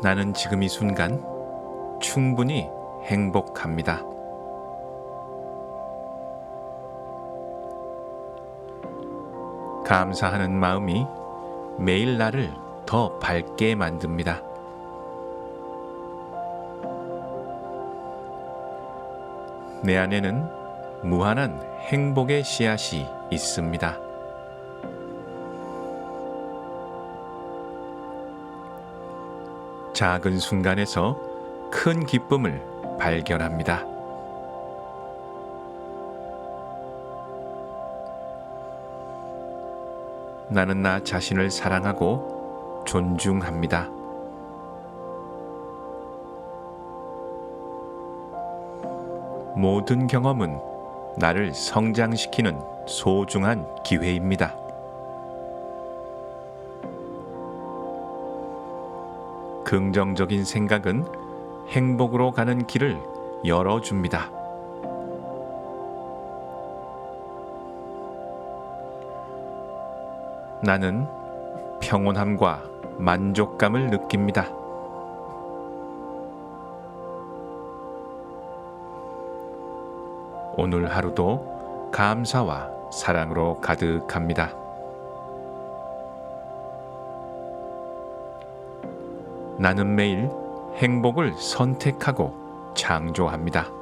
나는 지금 이 순간 충분히 행복합니다. 감사하는 마음이 매일 나를 더 밝게 만듭니다. 내 안에는 무한한 행복의 씨앗이 있습니다. 작은 순간에서 큰 기쁨을 발견합니다. 나는 나 자신을 사랑하고 존중합니다. 모든 경험은 나를 성장시키는 소중한 기회입니다. 긍정적인 생각은 행복으로 가는 길을 열어줍니다. 나는 평온함과 만족감을 느낍니다. 오늘 하루도 감사와 사랑으로 가득합니다. 나는 매일 행복을 선택하고 창조합니다.